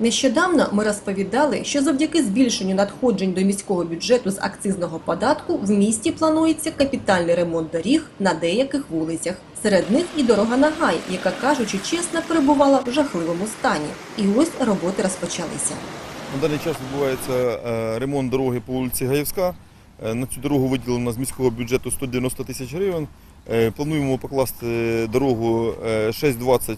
Нещодавно ми розповідали, що завдяки збільшенню надходжень до міського бюджету з акцизного податку в місті планується капітальний ремонт доріг на деяких вулицях. Серед них і дорога на Гай, яка, кажучи чесно, перебувала в жахливому стані. І ось роботи розпочалися. На даний час відбувається е, ремонт дороги по вулиці Гаївська. Е, На цю дорогу виділено з міського бюджету 190 тисяч гривень. Е, Плануємо покласти дорогу е, 6,20 е,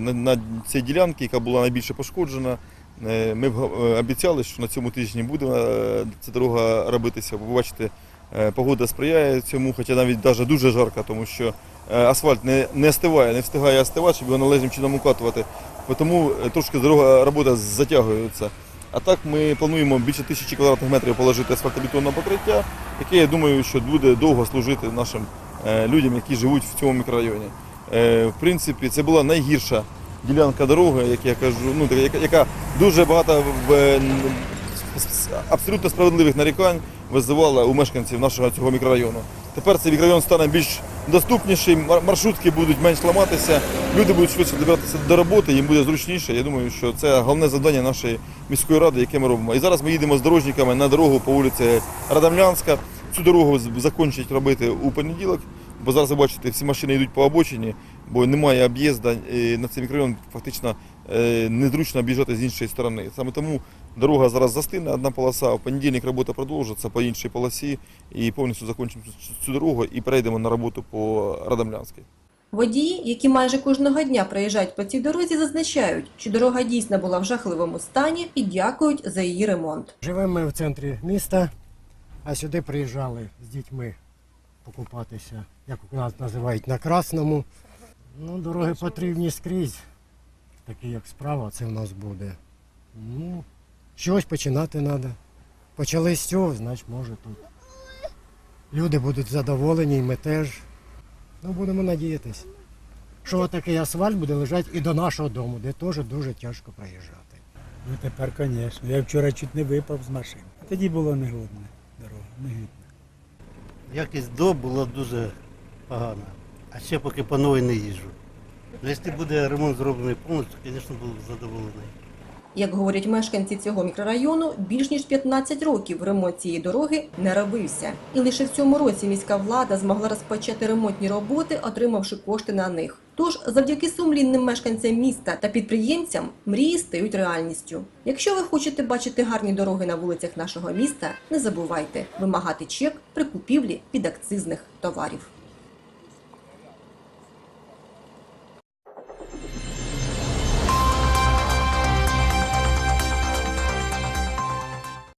на- на цій ділянці, яка була найбільше пошкоджена. Е, Ми е, обіцяли, що на цьому тижні буде е, ця дорога робитися. Ви бачите, е, погода сприяє цьому, хоча навіть даже дуже жарко, тому що е, асфальт не, не остиває, не встигає остивати, щоб його належним чином укатувати. Тому е, трошки дорога робота затягується. А так ми плануємо більше тисячі квадратних метрів положити асфальтобетонне покриття, яке я думаю, що буде довго служити нашим е, людям, які живуть в цьому мікрорайоні. Е, В принципі, це була найгірша ділянка дороги, як я кажу, ну яка, дуже багато абсолютно справедливих нарікань визивала у мешканців нашого цього мікрорайону. Тепер цей мікрорайон стане більш доступніший, маршрутки будуть менш ламатися, люди будуть швидше добиратися до роботи, їм буде зручніше. Я думаю, що це головне завдання нашої міської ради, яке ми робимо. І зараз ми їдемо з дорожниками на дорогу по вулиці Радамлянська. Цю дорогу закінчать робити у понеділок, бо зараз ви бачите, всі машини йдуть по обочині, бо немає об'їзду і на цей мікрорайон фактично е, незручно об'їжджати з іншої сторони. Саме тому дорога зараз застине, одна полоса, в понедільник робота продовжиться по іншій полосі і повністю закінчимо цю- дорогу і перейдемо на роботу по Радамлянській. Водії, які майже кожного дня проїжджають по цій дорозі, зазначають, що дорога дійсно була в жахливому стані і дякують за її ремонт. Живемо ми в центрі міста, а сюди приїжджали з дітьми покупатися, як у нас називають, на Красному. Ну, дороги потрібні скрізь. Такі як справа, це в нас буде. Ну, щось починати треба. Почали з цього, значить може тут. Люди будуть задоволені, і ми теж. Ну, будемо надіятися, що такий асфальт буде лежати і до нашого дому, де теж дуже тяжко проїжджати. Ну тепер, звісно. Я вчора чуть не випав з машини. Тоді було негодна дорога. Якість до була дуже погана. А ще поки по новій не їжджу. Ну, Якщо буде ремонт зроблений повністю, звісно, був задоволений. Як говорять мешканці цього мікрорайону, більш ніж 15 років ремонт цієї дороги не робився. І лише в цьому році міська влада змогла розпочати ремонтні роботи, отримавши кошти на них. Тож, завдяки сумлінним мешканцям міста та підприємцям, мрії стають реальністю. Якщо ви хочете бачити гарні дороги на вулицях нашого міста, не забувайте вимагати чек при купівлі підакцизних товарів.